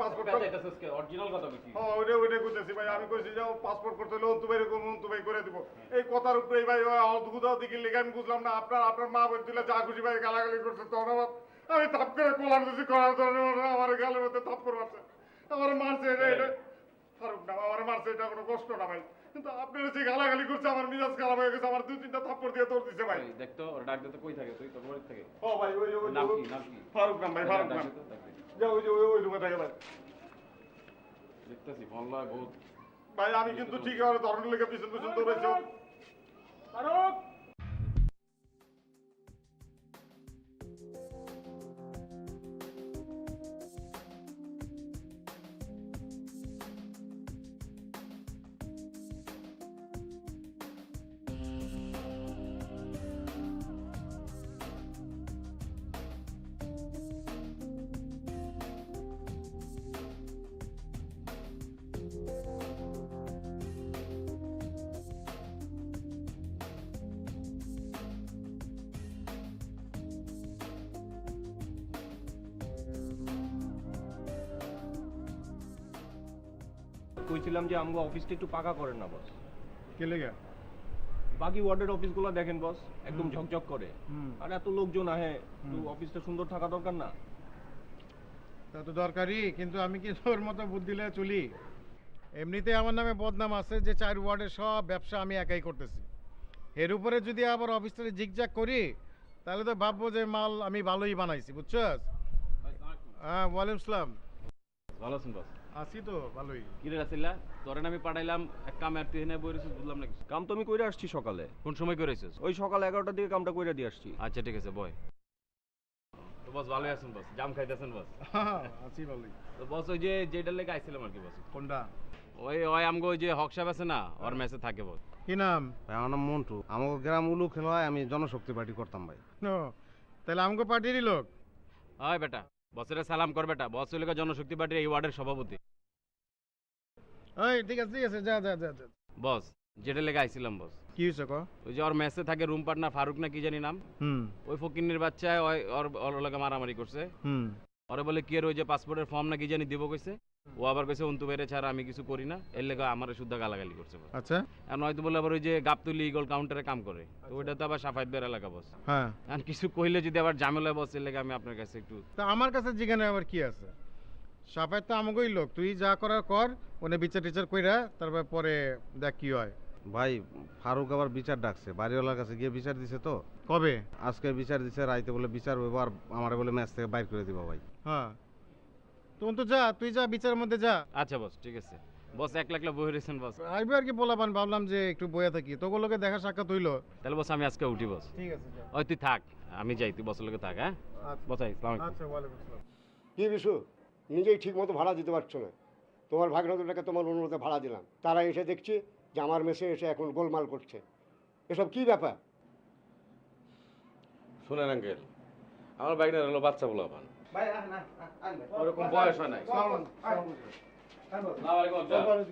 Passport original কথা বলছি। হ্যাঁ ওইটা ওইটা করতেছি ভাই। আমি কইছি যাও পাসপোর্ট করতে হলে অন্তু ভাই করব অন্তু ভাই করে দিব। এই কথার উপরে ভাই অদ্ভুত দিকে লেগে আমি বুঝলাম না আপনার আপনার মা বোন তুলে যা খুশি ভাই গালাগালি করছে তখন আমার আমি থাপ করে কোলার দিছি করার ধরনের আমার গালের মধ্যে থাপ করে মারছে। আমার মারছে এটা এটা। ফারুক না আমার মারছে এটা কোনো কষ্ট না ভাই। কিন্তু আপনার যে গালাগালি করছে আমার মিজাজ খারাপ হয়ে গেছে আমার দুই তিনটা থাপ্পড় দিয়ে তোর দিছে ভাই। দেখতো ওর ডাক দিতে কই থাকে? তুই বাড়ি থেকে। ও ভাই ওই ওই নাম কি নাম কি? ফারুক নাম ভাই ফারুক নাম। তো। যে ওই যে ওই- ওই রুমে থাকে ভাই দেখতেছি ফোন লয় বহুত ভাই আমি কিন্তু ঠিক আছে ধরনের লেগে পিছন পিছন দৌড়াইছি। কইছিলাম যে আমগো অফিসটা একটু পাকা করেন না বস কে লেগে? বাকি ওয়ার্ডের অফিসগুলো দেখেন বস একদম ঝকঝক করে। আর এত লোকজন আহে তো অফিসটা সুন্দর থাকা দরকার না? তা তো দরকারি কিন্তু আমি কি তোর মতো বুদ্ধি দিলে চলি? এমনিতে আমার নামে বদনাম আছে যে চার ওয়ার্ডের সব ব্যবসা আমি একাই করতেছি। এর উপরে যদি আবার অফিসটারে জিগজাগ করি তাহলে তো ভাববো যে মাল আমি ভালোই বানাইছি বুঝছস? হ্যাঁ ওয়ালাইকুম আসসালাম ভালো আছেন বস আছি তো ভালোই। কি রে রাসিল্লা তোরেন আমি পাঠাইলাম এক কামে আর তুই এনে বুঝলাম না কাম তো আমি কইরা আসছি সকালে। কোন সময় করেছিস ওই সকাল এগারোটার দিকে কামটা কইরা দিয়ে আসছি। আচ্ছা ঠিক আছে বয়। তো বস ভালোই আছেন বস। জাম খাইতেছেন বস? আছি ভালোই। তো বস ওই যে যেটার লেগে আইছিলাম আর কি বস। কোনটা? ওই ওই আমগো ওই যে হক সাহেব আছে না ওর মেসে থাকে বস। কি নাম? ভাই আমার নাম মন্টু। আমাকে গ্রাম উলু খেলা হয় আমি জনশক্তি পার্টি করতাম ভাই। তাহলে আমাকে পার্টিরই লোক? হয় বেটা। বসের সালাম কর বেটা বস হইলে জনশক্তি পার্টির এই ওয়ার্ডের সভাপতি। ওই ঠিক আছে ঠিক আছে যা যা যা যা। বস যেটা লেগে আইছিলাম বস। কি হয়েছে ক? ওই যে ওর মেসে থাকে রুম পার্টনার ফারুক না কি জানি নাম? হুম। ওই ফকিন্নির বাচ্চায় ওই ওর ওর লগে মারামারি করছে। হুম। ওরে বলে কি আর ওই যে পাসপোর্টের ফর্ম না কি জানি দিব কইছে? ও আবার কইছে অন্তু বাইরে ছাড়া আমি কিছু করি না। এর লেগে আমার শুদ্ধ গালাগালি করছে আচ্ছা। আর নয়তো বলে আবার ওই যে গাবতুলি ইগল কাউন্টারে কাম করে। তো ওইটা তো আবার সাফাইত বের এলাকা বস। হ্যাঁ। আর কিছু কইলে যদি আবার ঝামেলা বস এর লেগে আমি আপনার কাছে একটু তা আমার কাছে জিজ্ঞাসা আবার কি আছে? সাফায়ের তো আমাকেই লোক। তুই যা করার কর ওনে বিচার টিচার কইরা তারপর পরে দেখ কি হয়। ভাই ফারুক আবার বিচার ডাকছে। বাড়িওয়ালার কাছে গিয়ে বিচার দিছে তো। কবে? আজকে বিচার দিছে রাইতে বলে বিচার হইব আর আমার বলে ম্যাচ থেকে বাইর করে দিব ভাই। হ্যাঁ। তখন তো যা তুই যা বিচারের মধ্যে যা। আচ্ছা বস ঠিক আছে। বস এক লাখ বই রয়েছেন বস। আইবি আর কি বলাবান ভাবলাম যে একটু বইয়া থাকি। লোকে দেখা সাক্ষাৎ হইল। তাহলে বস আমি আজকে উঠি বস। ঠিক আছে যা। ওই তুই থাক আমি যাই তুই বসের লোকে থাক হ্যাঁ? বসাই ইসলাম আচ্ছা ওয়ালাইকুম আসসালাম কি বিশু নিজেই ঠিক মতো ভাড়া দিতে পারছ না। তোমার ভাগনাতুটাকে তোমার অনুরোধে ভাড়া দিলাম। তারা এসে দেখছি যে আমার মেসে এসে এখন গোলমাল করছে। এসব কি ব্যাপার? শুনেন আঙ্কেল আমার বাইকটা হলো বাচ্চা বলা পান ওরকম বয়স হয় নাই।